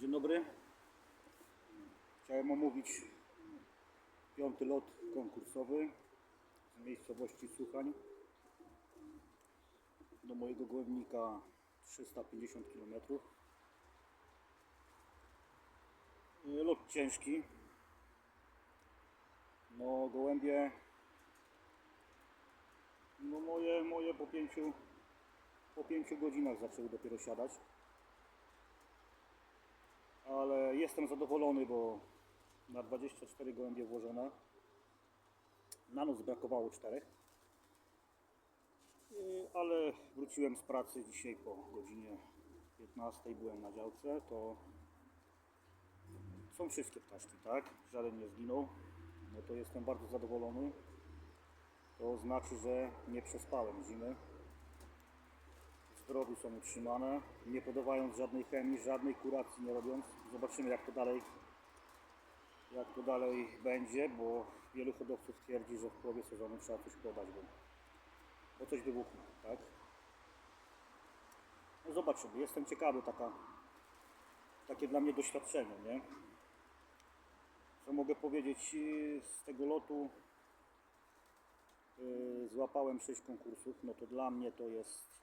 Dzień dobry. Chciałem omówić piąty lot konkursowy z miejscowości Słuchań do mojego gołębnika 350 km. Lot ciężki. No gołębie no moje, moje po pięciu po pięciu godzinach zaczęły dopiero siadać ale jestem zadowolony, bo na 24 gołębie włożone. Na noc brakowało czterech. Ale wróciłem z pracy dzisiaj po godzinie 15, byłem na działce, to są wszystkie ptaszki, tak? Żaden nie zginął. No to jestem bardzo zadowolony. To znaczy, że nie przespałem zimy zdrowiu są utrzymane, nie podawając żadnej chemii, żadnej kuracji nie robiąc. Zobaczymy jak to dalej jak to dalej będzie, bo wielu hodowców twierdzi, że w połowie sezonu trzeba coś podać, bo, bo coś wybuchnie, tak? No zobaczymy, jestem ciekawy, taka, takie dla mnie doświadczenie, nie? Co mogę powiedzieć yy, z tego lotu? Yy, Złapałem 6 konkursów, no to dla mnie to jest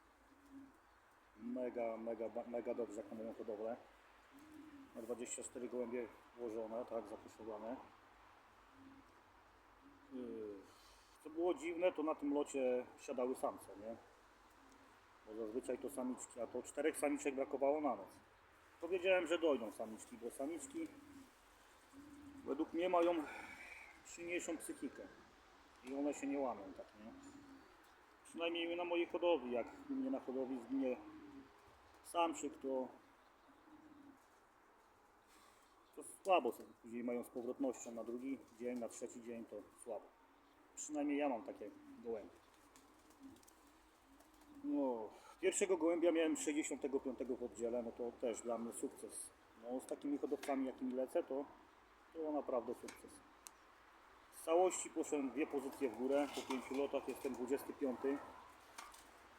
mega, mega, mega dobrze moją hodowlę. Na 24 gołębie włożone, tak, zapuszowane. Yy, Co było dziwne, to na tym locie siadały samce, nie? Bo zazwyczaj to samiczki, a to czterech samiczek brakowało na noc. Powiedziałem, że dojdą samiczki, bo samiczki według mnie mają silniejszą psychikę i one się nie łamią, tak, nie? Przynajmniej na mojej hodowli, jak mnie na hodowli zginie samczyk, to, to słabo sobie później mają z powrotnością na drugi dzień, na trzeci dzień, to słabo. Przynajmniej ja mam takie gołębie. No, pierwszego gołębia miałem 65 w oddziale, no to też dla mnie sukces. No, z takimi hodowcami, jakimi lecę, to, to naprawdę sukces. Z całości poszedłem dwie pozycje w górę, po pięciu lotach jestem 25.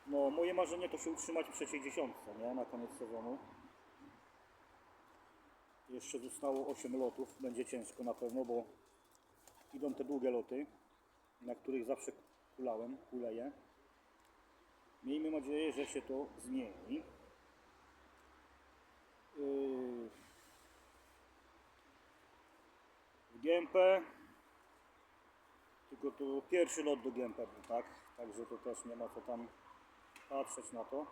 No, moje marzenie to się utrzymać w trzeciej dziesiątce, nie? Na koniec sezonu. Jeszcze zostało 8 lotów, będzie ciężko na pewno, bo idą te długie loty, na których zawsze kulałem, kuleję. Miejmy nadzieję, że się to zmieni. Yy, W GMP tylko to pierwszy lot do GMP tak? Także to też nie ma co tam patrzeć na to.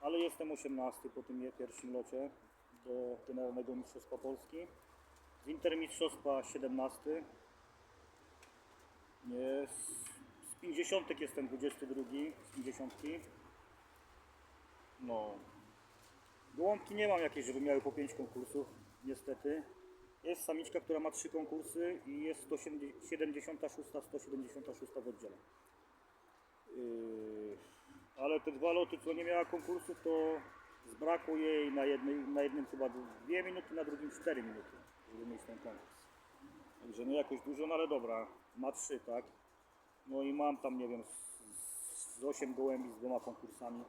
Ale jestem 18 po tym pierwszim locie do Generalnego Mistrzostwa Polski. Z Intermistrzostwa 17. Nie, z, z 50 jestem 22 z 50. No. Gołąbki nie mam jakieś, żeby miały po 5 konkursów, niestety. Jest samiczka, która ma 3 konkursy i jest 176, 176 w oddziale. Yy, ale te dwa loty, co nie miała konkursów, to zbrakło jej na, jednej, na jednym chyba 2 minuty, na drugim 4 minuty, żeby mieć ten konkurs. Także nie jakoś dużo, no ale dobra, ma 3, tak? No i mam tam, nie wiem, z, 8 gołębi z dwoma konkursami.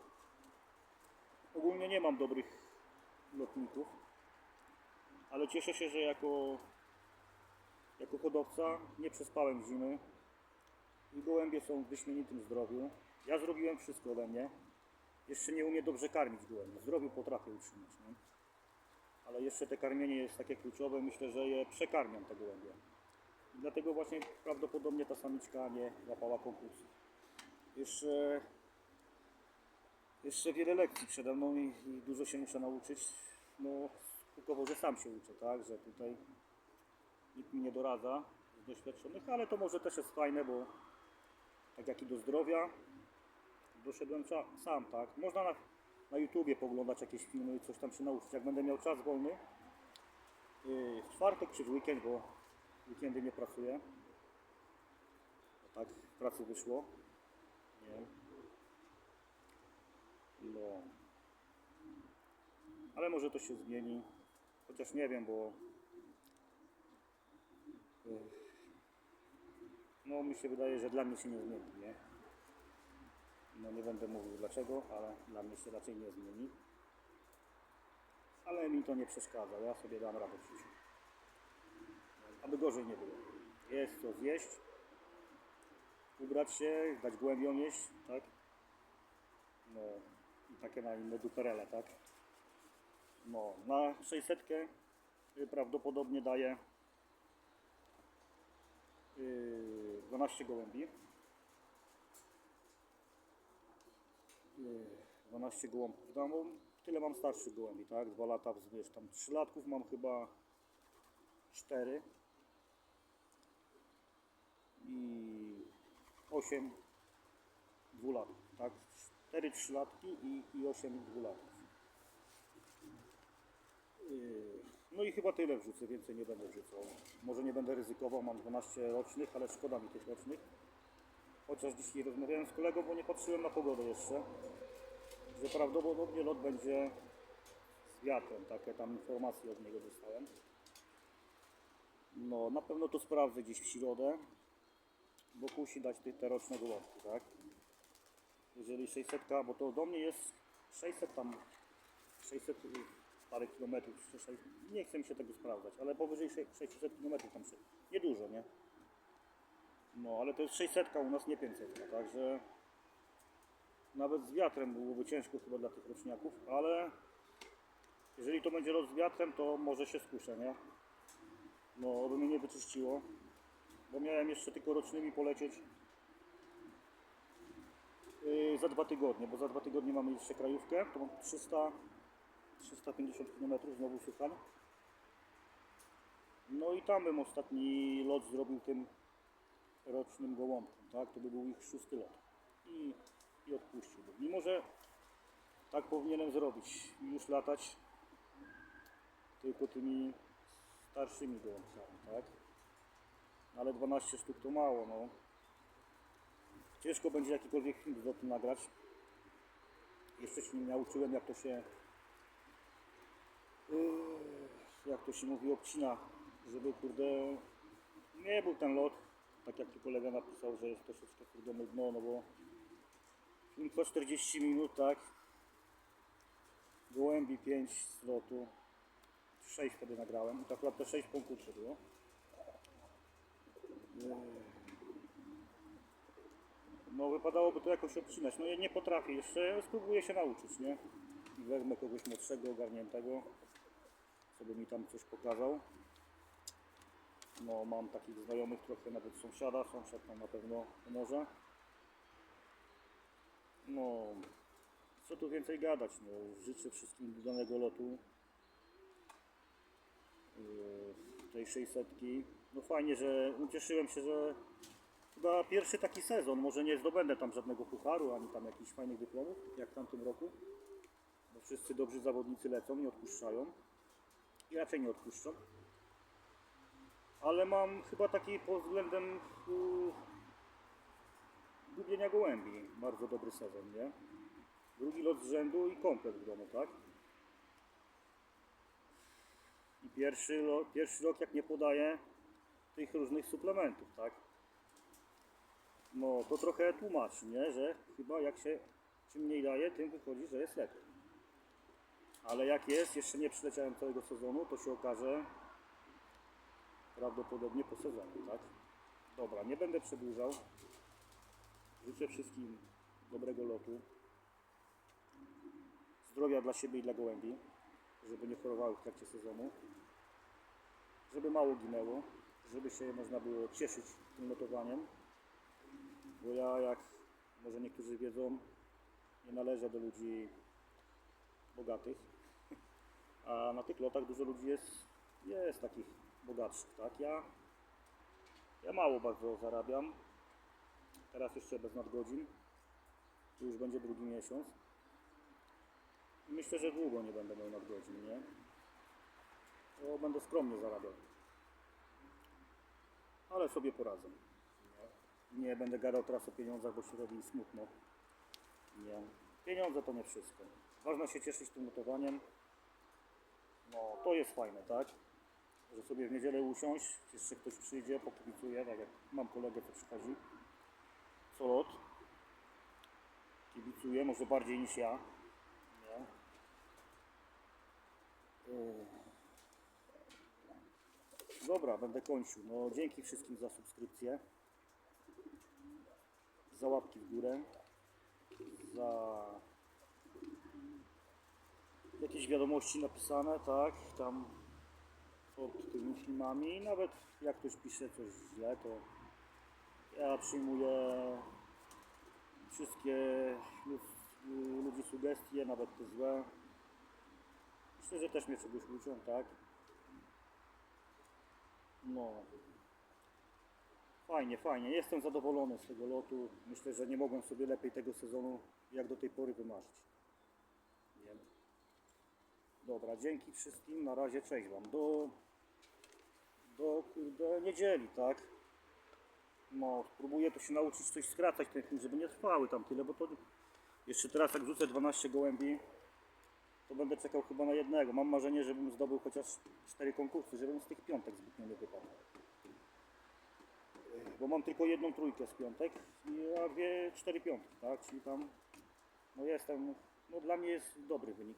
Ogólnie nie mam dobrych lotników, ale cieszę się, że jako, jako hodowca nie przespałem zimy i gołębie są w wyśmienitym zdrowiu. Ja zrobiłem wszystko ode mnie. Jeszcze nie umiem dobrze karmić gołębi. W zdrowiu potrafię utrzymać, nie? Ale jeszcze te karmienie jest takie kluczowe. Myślę, że je przekarmiam te gołębie. I dlatego właśnie prawdopodobnie ta samiczka nie łapała konkursu. Jeszcze, jeszcze wiele lekcji przede mną i, i dużo się muszę nauczyć. No, skupowo, że sam się uczę, tak? Że tutaj nikt mi nie doradza z doświadczonych, ale to może też jest fajne, bo tak jak i do zdrowia, doszedłem sam, tak. Można na, na YouTubie poglądać jakieś filmy i coś tam się nauczyć. Jak będę miał czas wolny, yy, w czwartek czy w weekend, bo weekendy nie pracuję. No tak, pracy wyszło. Nie. No. Ale może to się zmieni. Chociaż nie wiem, bo yy, no mi się wydaje, że dla mnie się nie zmieni, nie? No nie będę mówił dlaczego, ale dla mnie się raczej nie zmieni. Ale mi to nie przeszkadza, ja sobie dam radę w życiu. Aby gorzej nie było. Jest co zjeść, ubrać się, dać głębią jeść, tak? No i takie na inne duperele, tak? No, na 600 y, prawdopodobnie daje y, 12 gołębi. 12 gołąbków domu. Tyle mam starszych gołębi, tak? Dwa lata, wiesz, tam 3 latków mam chyba 4 i 8 dwulatków, tak? 4 trzylatki i, i 8 dwulatków. Yy, No i chyba tyle wrzucę, więcej nie będę wrzucał. Może nie będę ryzykował, mam 12 rocznych, ale szkoda mi tych rocznych. Chociaż dzisiaj rozmawiałem z kolegą, bo nie patrzyłem na pogodę jeszcze, że prawdopodobnie lot będzie z wiatrem, takie tam informacje od niego dostałem. No, na pewno to sprawdzę dziś w środę, bo kusi dać te, te roczne gołąbki, tak? Jeżeli 600, bo to do mnie jest 600 tam, 600 y, parę kilometrów, czy 600, nie chcę mi się tego sprawdzać, ale powyżej 600 kilometrów tam się, niedużo, nie? No, ale to jest 600 u nas, nie 500, także nawet z wiatrem byłoby ciężko chyba dla tych roczniaków, ale jeżeli to będzie lot z wiatrem, to może się skuszę, nie? No, by mnie nie wyczyściło, bo miałem jeszcze tylko rocznymi polecieć yy, za dwa tygodnie, bo za dwa tygodnie mamy jeszcze krajówkę, to mam 300, 350 km znowu Sychan. No i tam bym ostatni lot zrobił tym rocznym gołąbkiem, tak? To by był ich szósty lot. I, i odpuściłbym. Mimo, że tak powinienem zrobić, już latać tylko tymi starszymi gołąbcami, tak? Ale 12 sztuk to mało, no. Ciężko będzie jakikolwiek film o tym nagrać. Jeszcze się nie nauczyłem, jak to się yy, jak to się mówi, obcina, żeby kurde nie był ten lot, tak jak tu kolega napisał, że jest troszeczkę kurde nudno, no bo trwa 40 minut, tak? Gołębi 5 z lotu, 6 wtedy nagrałem i tak naprawdę 6 po konkursie było. No wypadałoby to jakoś obcinać. No ja nie potrafię jeszcze, spróbuję się nauczyć, nie? I wezmę kogoś młodszego, ogarniętego, żeby mi tam coś pokazał. No mam takich znajomych trochę, nawet sąsiada, sąsiad tam na pewno pomoże. No, co tu więcej gadać, no życzę wszystkim udanego lotu. Yy, tej 600. No fajnie, że ucieszyłem się, że chyba pierwszy taki sezon, może nie zdobędę tam żadnego pucharu, ani tam jakichś fajnych dyplomów, jak w tamtym roku. Bo wszyscy dobrzy zawodnicy lecą i odpuszczają. I raczej nie odpuszczą. Ale mam chyba taki pod względem yy, gubienia gołębi bardzo dobry sezon, nie? Drugi lot z rzędu i komplet w domu, tak? I pierwszy, lo, pierwszy rok jak nie podaję tych różnych suplementów, tak? No to trochę tłumaczy, nie? Że chyba jak się czym mniej daje, tym wychodzi, że jest lepiej. Ale jak jest, jeszcze nie przyleciałem całego sezonu, to się okaże prawdopodobnie po sezonie, tak? Dobra, nie będę przedłużał. Życzę wszystkim dobrego lotu. Zdrowia dla siebie i dla gołębi, żeby nie chorowały w trakcie sezonu. Żeby mało ginęło, żeby się można było cieszyć tym lotowaniem. Bo ja, jak może niektórzy wiedzą, nie należę do ludzi bogatych. A na tych lotach dużo ludzi jest, jest takich bogatszych, tak? Ja, ja mało bardzo zarabiam. Teraz jeszcze bez nadgodzin. Tu już będzie drugi miesiąc. Myślę, że długo nie będę miał nadgodzin, nie? To będę skromnie zarabiał. Ale sobie poradzę. Nie, będę gadał teraz o pieniądzach, bo się robi smutno. Nie. Pieniądze to nie wszystko. Ważne się cieszyć tym notowaniem. No, to jest fajne, tak? Że sobie w niedzielę usiąść, jeszcze ktoś przyjdzie, pokibicuje, tak jak mam kolegę, co przychodzi co lot. Kibicuje, może bardziej niż ja. Nie? Yy. Dobra, będę kończył. No, dzięki wszystkim za subskrypcję, za łapki w górę, za jakieś wiadomości napisane, tak, tam pod tymi filmami. Nawet jak ktoś pisze coś źle, to ja przyjmuję wszystkie lud- ludzi sugestie, nawet te złe. Myślę, że też mnie czegoś uczą, tak? No. Fajnie, fajnie. Jestem zadowolony z tego lotu. Myślę, że nie mogłem sobie lepiej tego sezonu jak do tej pory wymarzyć. Dobra, dzięki wszystkim. Na razie, cześć Wam. Do, do kurde, niedzieli, tak? No, spróbuję to się nauczyć coś skracać film, żeby nie trwały tam tyle, bo to jeszcze teraz jak rzucę 12 gołębi, to będę czekał chyba na jednego. Mam marzenie, żebym zdobył chociaż 4 konkursy, żebym z tych piątek zbytnio nie wypadł. Bo mam tylko jedną trójkę z piątek, a dwie, cztery piątki, tak? Czyli tam, no jestem, no dla mnie jest dobry wynik.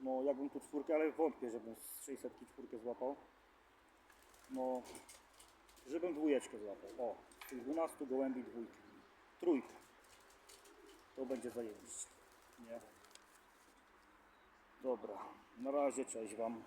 No jakbym tu czwórkę, ale wątpię, żebym z 600 czwórkę złapał. No, żebym dwójeczkę złapał. O, tych 12 gołębi dwójkę. Trójkę. To będzie zajebiście. Nie? Dobra, na razie, cześć Wam.